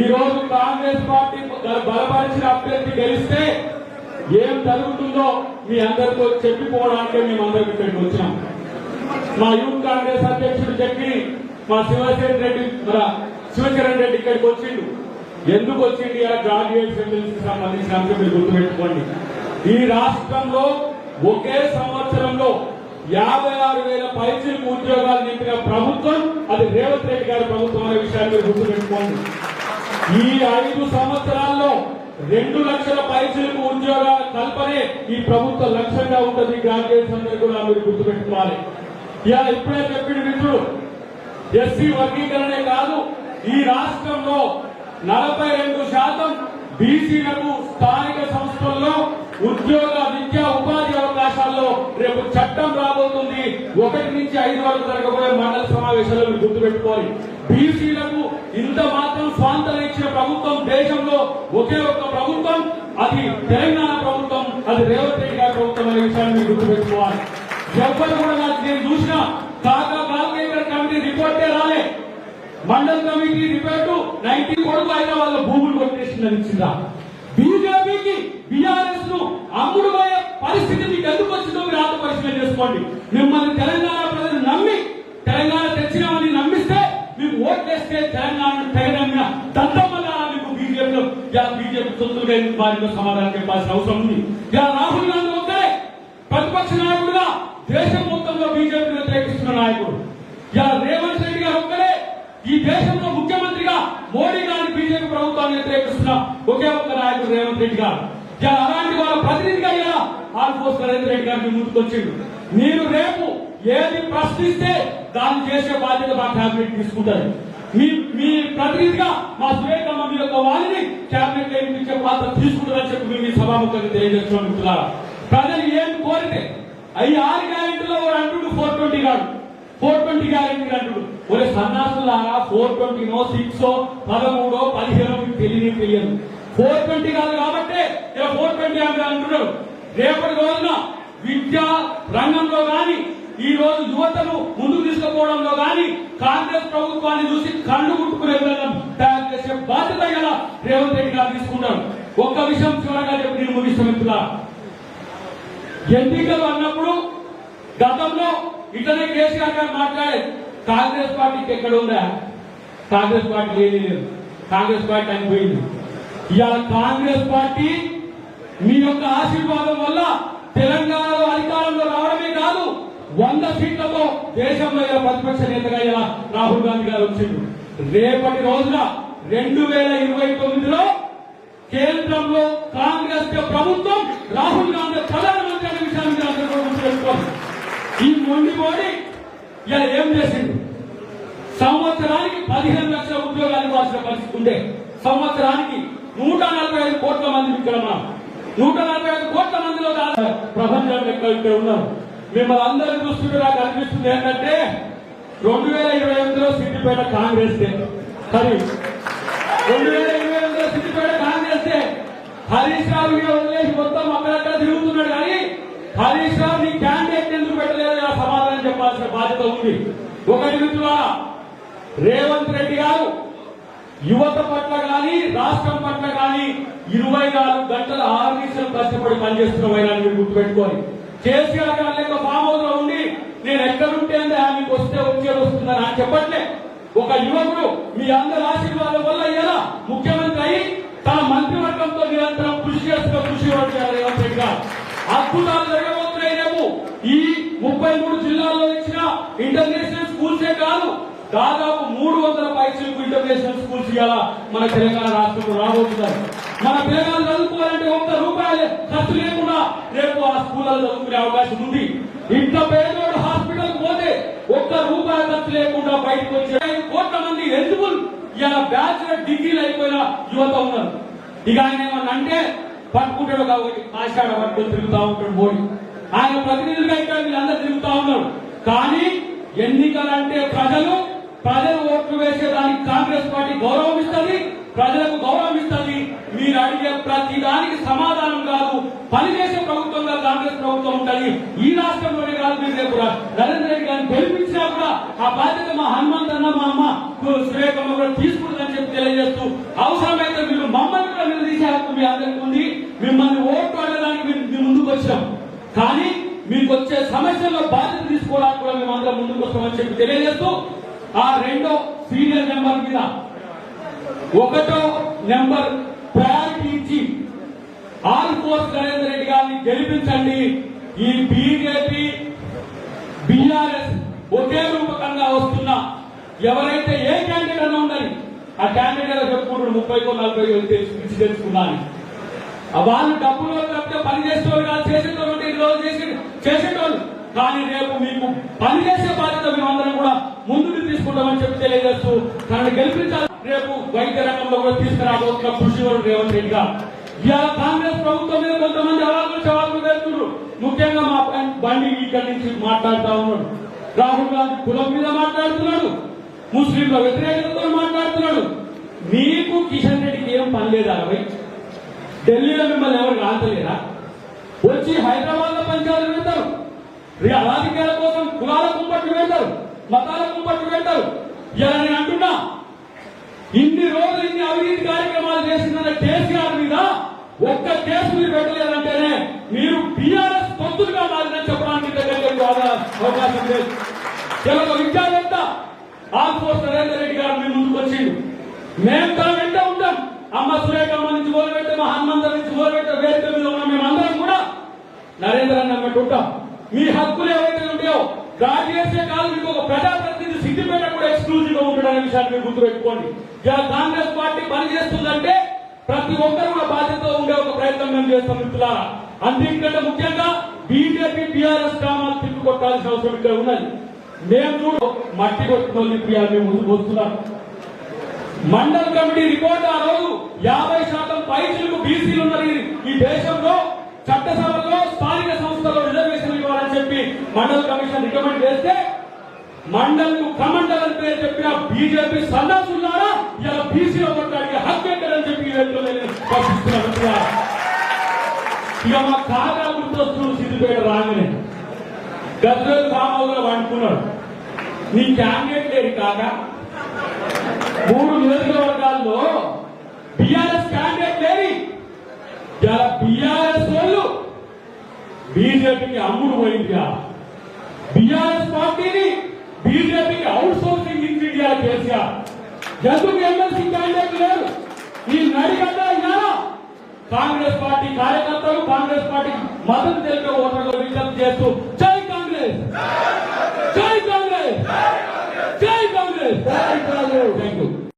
ఈ రోజు కాంగ్రెస్ పార్టీ బలపరిచిన అభ్యర్థి గెలిస్తే ఏం జరుగుతుందో మీ అందరితో చెప్పిపోవడానికి మేము అందరికి ఇక్కడికి వచ్చినాం. మా యూత్ కాంగ్రెస్ అధ్యక్షుడు చెప్పి మా శివసేన రెడ్డి మన శివచరణ్ రెడ్డి ఇక్కడికి వచ్చిండు. ఎందుకు వచ్చింది ఆ గ్రాడ్యుయేట్ సెమినల్స్కి సంబంధించిన అంశం మీరు గుర్తుపెట్టుకోండి. ఈ రాష్ట్రంలో ఒకే సంవత్సరంలో యాభై ఆరు వేల పైసలకు ఉద్యోగాలు నింపిన ప్రభుత్వం అది రేవంత్ రెడ్డి గారి ప్రభుత్వం అనే విషయాన్ని మీరు గుర్తుపెట్టుకోండి. ఈ ఐదు సంవత్సరాల్లో రెండు లక్షల పైసలకు ఉద్యోగ కల్పనే ఈ ప్రభుత్వ లక్ష్యంగా ఉంటుంది. గ్రాడ్యుయేట్స్ అందరూ కూడా మీరు గుర్తుపెట్టుకోవాలి. ఇలా ఇప్పుడే చెప్పిన మిత్రుడు ఎస్సీ వర్గీకరణే కాదు ఈ రాష్ట్రంలో నలభై రెండు శాతం బీసీలకు స్థానిక సంస్థల్లో ఉద్యోగ విద్యా ఉపాధి అవకాశాల్లో రేపు చట్టం రాబోతుంది. ఒకటి నుంచి ఐదు వరకు జరగబోయే మండల సమావేశాల్లో గుర్తుపెట్టుకోవాలి. బీసీలకు ఇంత మాత్రం స్వాతంత్రం ఇచ్చిన ప్రభుత్వం దేశంలో ఒకే ఒక్క ప్రభుత్వం అది తెలంగాణ ప్రభుత్వం అది రేవంత్ రెడ్డి గారి ప్రభుత్వం అనే విషయాన్ని మీరు గుర్తుపెట్టుకోవాలి. ఎవ్వరు కూడా నాకు నేను చూసిన కాకా కాల్కేకర్ కమిటీ రిపోర్టే రాలే. మండల్ కమిటీ రిపోర్టు నైన్టీ కొడుకు అయిన వాళ్ళ భూములు కొట్టేసిందని ఇచ్చిందా బీజేపీకి బీఆర్ఎస్ను అమ్ముడు పరిస్థితి మీకు ఎందుకు వచ్చిందో మీరు ఆత్మ పరిశీలన చేసుకోండి. మిమ్మల్ని తెలంగాణ ప్రజలు నమ్మి తెలంగాణ తెచ్చినామని నమ్మిస్తే మీకు ఓట్లేస్తే తెలంగాణ తెగనమ్మిన దత్తమ్మగా బీజేపీలో యా బీజేపీ సొత్తులుగా ఎందుకు సమాధానం చెప్పాల్సిన అవసరం ఉంది. యా రాహుల్ గాంధీ ఒక్కరే ప్రతిపక్ష నాయకుడుగా దేశం మొత్తంలో బీజేపీ వ్యతిరేకిస్తున్న నాయకుడు. యా రేవంత్ రెడ్డి గారు ఒక్కరే ఈ దేశంలో ముఖ్యమంత్రిగా మోడీ గారి బీజేపీ ప్రభుత్వాన్ని వ్యతిరేకిస్తున్న ఒకే ఒక్క నాయకుడు రేవంత్ రెడ్డి గారు. ఇలా అలాంటి వాళ్ళ ప్రతినిధిగా ఇలా ఆల్ఫోస్ నరేంద్ర రెడ్డి గారిని ముందుకొచ్చిండు మీరు రేపు ఏది ప్రశ్నిస్తే దాన్ని చేసే బాధ్యత మా క్యాబినెట్ తీసుకుంటారు. మీ మీ ప్రతినిధిగా మా సురేఖమ్మ మీ యొక్క వారిని క్యాబినెట్లో పాత్ర తీసుకుంటారని చెప్పి మేము ఈ సభాముఖంగా తెలియజేస్తున్నాం ప్రజలు ఏం కోరితే అయ్యి ఆరు గ్యారెంటీలో ఒక అంటుడు ఫోర్ ట్వంటీ కాదు. ఫోర్ ట్వంటీ గ్యారెంటీ అంటుడు. ఒరే సన్నాసులారా ఫోర్ ట్వంటీనో సిక్స్ పదమూడో పదిహేనో మీకు తెలియదు తెలియదు. ఫోర్ ట్వంటీ కాదు కాబట్టి ఫోర్ ట్వంటీ అంటున్నారు రేపటి రోజున విద్యా రంగంలో కానీ ఈ రోజు యువతను ముందుకు తీసుకుపోవడంలో కానీ కాంగ్రెస్ ప్రభుత్వాన్ని చూసి కళ్ళు ముట్టుకునే విధంగా తయారు చేసే బాధ్యత గల రేవంత్ రెడ్డి గారు తీసుకుంటారు ఒక్క విషయం చివరగా చెప్పి నేను ముగిస్తున్నా. ఎన్నికలు అన్నప్పుడు గతంలో ఇతనే కేసీఆర్ గారు మాట్లాడేది కాంగ్రెస్ పార్టీకి ఎక్కడ ఉందా? కాంగ్రెస్ పార్టీ ఏది లేదు. కాంగ్రెస్ పార్టీ అయిపోయింది ఇవాళ కాంగ్రెస్ పార్టీ మీ యొక్క ఆశీర్వాదం వల్ల తెలంగాణలో అధికారంలో రావడమే వంద సీట్లతో దేశంలో ఇలా ప్రతిపక్ష నేతగా ఇలా రాహుల్ గాంధీ గారు వచ్చిండు రేపటి రోజున రెండు వేల ఇరవై తొమ్మిదిలో కేంద్రంలో కాంగ్రెస్ ప్రభుత్వం రాహుల్ గాంధీ ప్రధానమంత్రి అనే విషయాన్ని అందరూ గుర్తుపెట్టుకోవాలి ఈ మొండి మోడీ ఇలా ఏం చేసిండు? సంవత్సరానికి పదిహేను లక్షల ఉద్యోగాలు ఇవ్వాల్సిన పరిస్థితి ఉండే. సంవత్సరానికి నూట నలభై ఐదు కోట్ల మంది ఇక్కడ ఉన్నాం నూట నలభై ఐదు కోట్ల మందిలో ప్రపంచంలో ఇక్కడ ఇక్కడ ఉన్నారు. మిమ్మల్ని అందరి దృష్టిలో నాకు అనిపిస్తుంది ఏంటంటే రెండు వేల ఇరవై ఎనిమిదిలో సిద్దిపేట కాంగ్రెస్ డే. రెండు వేల ఇరవై ఎనిమిదిలో సిద్దిపేట కాంగ్రెస్ హరీష్ రావు వదిలేసి మొత్తం అక్కడక్కడ తిరుగుతున్నాడు కానీ హరీష్ రావు నీ క్యాండిడేట్ ఎందుకు పెట్టలేదు సమాధానం చెప్పాల్సిన బాధ్యత ఉంది. ఒకటి మిత్రులారా రేవంత్ రెడ్డి గారు యువత పట్ల కానీ రాష్ట్రం పట్ల కానీ ఇరవై నాలుగు గంటల ఆరు నిమిషాలు కష్టపడి పనిచేస్తున్న వైరాన్ని మీరు గుర్తుపెట్టుకోవాలి. కేసీఆర్ గారు లేక ఫామ్ హౌస్లో ఉండి నేను ఎక్కడుంటే మీకు వస్తే వచ్చేది వస్తుందని ఆయన చెప్పట్లే. ఒక యువకుడు మీ అందరి ఆశీర్వాదం వల్ల ఇలా ముఖ్యమంత్రి అయి తన మంత్రివర్గంతో నిరంతరం కృషి చేస్తున్న కృషి చేయాలి రేవంత్ రెడ్డి గారు. అద్భుతాలు జరగబోతున్నాయి రేపు. ఈ ముప్పై మూడు జిల్లాల్లో ఇచ్చిన ఇంటర్నేషనల్ స్కూల్సే కాదు దాదాపు మూడు వందల పైసలకు ఇంటర్నేషనల్ స్కూల్స్ ఇవాళ మన తెలంగాణ రాష్ట్రంలో రాబోతున్నారు. మన పిల్లలు చదువుకోవాలంటే ఒక్క రూపాయలు ఖర్చు లేకుండా రేపు ఆ స్కూళ్ళలో చదువుకునే అవకాశం ఉంది. ఇంత పేదోడు హాస్పిటల్ పోతే ఒక్క రూపాయి ఖర్చు లేకుండా బయటకు వచ్చే కోట్ల మంది ఎలిజిబుల్ ఇలా బ్యాచులర్ డిగ్రీలు అయిపోయిన యువత ఉన్నారు. ఇక ఆయన ఏమన్నా అంటే పట్టుకుంటాడు కాబట్టి ఆషాఢ పట్టుకొని తిరుగుతా ఉంటాడు మోడీ ఆయన ప్రతినిధులుగా ఇక్కడ వీళ్ళందరూ తిరుగుతా ఉన్నారు. కానీ ఎన్నికలంటే ప్రజలు ప్రజలు ఓట్లు వేసేదానికి కాంగ్రెస్ పార్టీ గౌరవం ఇస్తుంది ప్రజలకు గౌరవం ఇస్తుంది. మీరు అడిగే ప్రతి దానికి సమాధానం కాదు. పనిచేసే ప్రభుత్వంగా కాంగ్రెస్ ప్రభుత్వం ఉంటుంది. ఈ రాష్ట్రంలోనే కాదు మీరు రేపు నరేంద్ర రెడ్డి గారిని గెలిపించినా కూడా ఆ బాధ్యత మా హనుమంత్ అన్న మా అమ్మ సురేఖమ్మ కూడా తీసుకుంటుందని చెప్పి తెలియజేస్తూ అవసరమైతే మీరు మమ్మల్ని కూడా నిలదీసే హక్కు మీ అందరికీ ఉంది. మిమ్మల్ని ఓటు అడగడానికి మేము ముందుకు వచ్చాం కానీ మీకు వచ్చే సమస్యల్లో బాధ్యత తీసుకోవడానికి కూడా మేము అందరం ముందుకు వస్తామని చెప్పి తెలియజేస్తూ ఆ రెండో సీనియర్ నెంబర్ మీద ఒకటో నెంబర్ ప్రయారిటీ ఇచ్చి ఆల్ ఫోర్స్ నరేంద్ర రెడ్డి గారిని గెలిపించండి. ఈ బీజేపీ బీఆర్ఎస్ ఒకే రూపకంగా వస్తున్న ఎవరైతే ఏ క్యాండిడేట్ అన్న ఉండాలి ఆ క్యాండిడేట్ చెప్పుకుంటాడు ముప్పై నలభై తెలిసి తెలుసు తెలుసుకున్నాను. వాళ్ళు డబ్బులు తప్పితే పని చేసేవాళ్ళు కాదు చేసేటోళ్ళు ఈ రోజు చేసి చేసేటోళ్ళు. కానీ రేపు మీకు పని చేసే బాధ్యత మేమందరం కూడా ముందుకు తీసుకుంటామని చెప్పి తెలియజేస్తూ తనని గెలిపించాలి. రేపు వైద్య రంగంలో కూడా తీసుకురాబోతున్న కృషి రేవంత్ రెడ్డి గారు. ఇవాళ కాంగ్రెస్ ప్రభుత్వం మీద కొంతమంది అవాకులు చవాకులు వేస్తున్నారు. ముఖ్యంగా మా బండి ఇక్కడి నుంచి మాట్లాడుతా ఉన్నాడు. రాహుల్ గాంధీ కులం మీద మాట్లాడుతున్నాడు. ముస్లింల వ్యతిరేకతతో మాట్లాడుతున్నాడు. మీకు కిషన్ రెడ్డికి ఏం పని లేదా ఢిల్లీలో మిమ్మల్ని ఎవరు రాంతలేరా వచ్చి హైదరాబాద్లో పంచాలు పెడతారు. రి- రాజకీయాల కోసం కులాల కుంపట్లు పెడతారు. మతాల కుంపట్లు పెడతారు. ఇలా ఇన్ని రోజులు ఇన్ని అవినీతి కార్యక్రమాలు చేసిన కేసీఆర్ మీద ఒక్క కేసు మీరు పెట్టలేదంటేనే మీరు బీఆర్ఎస్ పంతులుగా మారిన చెప్పడానికి దగ్గరికి అవకాశం లేదు. ఇలా విద్యావేత్త ఆల్ఫోర్స్ నరేందర్ రెడ్డి గారు మీ ముందుకు వచ్చిండు. మేము తన వెంట ఉంటాం. అమ్మ సురేఖమ్మ నుంచి మొదలుపెట్టే మా హనుమంతర్ నుంచి మొదలుపెట్టే వేదిక మీద ఉన్న మేమందరం కూడా నరేంద్ర అన్న వెంట ఉంటాం. మీ హక్కులు ఏవైతే ఉంటాయో రాజకీయ కాదు మీకు ఒక ప్రజాప్రతి సిద్దిపేట కూడా ఎక్స్క్లూజివ్గా ఉండడానికి విషయాన్ని మీరు గుర్తుపెట్టుకోండి. ఇలా కాంగ్రెస్ పార్టీ పనిచేస్తుందంటే ప్రతి ఒక్కరు కూడా బాధ్యత ఉండే ఒక ప్రయత్నం మేము చేస్తాం మిత్రులారా. అందుకంటే ముఖ్యంగా బీజేపీ టీఆర్ఎస్ గ్రామాలు తిప్పి కొట్టాల్సిన అవసరం ఇక్కడ ఉన్నది. మేము చూడు మట్టి కొట్టిన వాళ్ళు మేము ముందుకు వస్తున్నాం మండల్ కమిటీ రిపోర్ట్ ఆ రోజు యాభై శాతం పైసలకు బీసీలు ఉన్నారు ఈ- దేశంలో. చట్టసభలో స్థానిక సంస్థల్లో రిజర్వేషన్ ఇవ్వాలని చెప్పి మండల్ కమిషన్ రికమెండ్ చేస్తే మండలకు కమండల్ అని పేరు చెప్పిన బీజేపీ సన్నాసులారా ఇలా బీసీలో కొట్టడానికి హక్కు ఎక్కడని చెప్పి ఇక మా కాగా గుర్తొస్తున్న సిద్ధిపేట రాగానే గద్వేలు రామారావు అనుకున్నాడు నీ క్యాండిడేట్ లేరు కాగా మూడు నియోజకవర్గాల్లో బిఆర్ఎస్ క్యాండిడేట్ లేని ఇలా బిఆర్ఎస్ వాళ్ళు బీజేపీకి అమ్ముడు పోయింది బిఆర్ఎస్ పార్టీ ఇండియా ఎందుకు ఎమ్మెల్సీ క్యాండిడేట్ లేరు. ఈ నడిగడ్డ ఇవాళ కాంగ్రెస్ పార్టీ కార్యకర్తలు కాంగ్రెస్ పార్టీ మద్దతు తెలిపే ఓటర్లు విజ్ఞప్తి చేస్తూ జై కాంగ్రెస్! జై కాంగ్రెస్! జై కాంగ్రెస్! జై కాంగ్రెస్!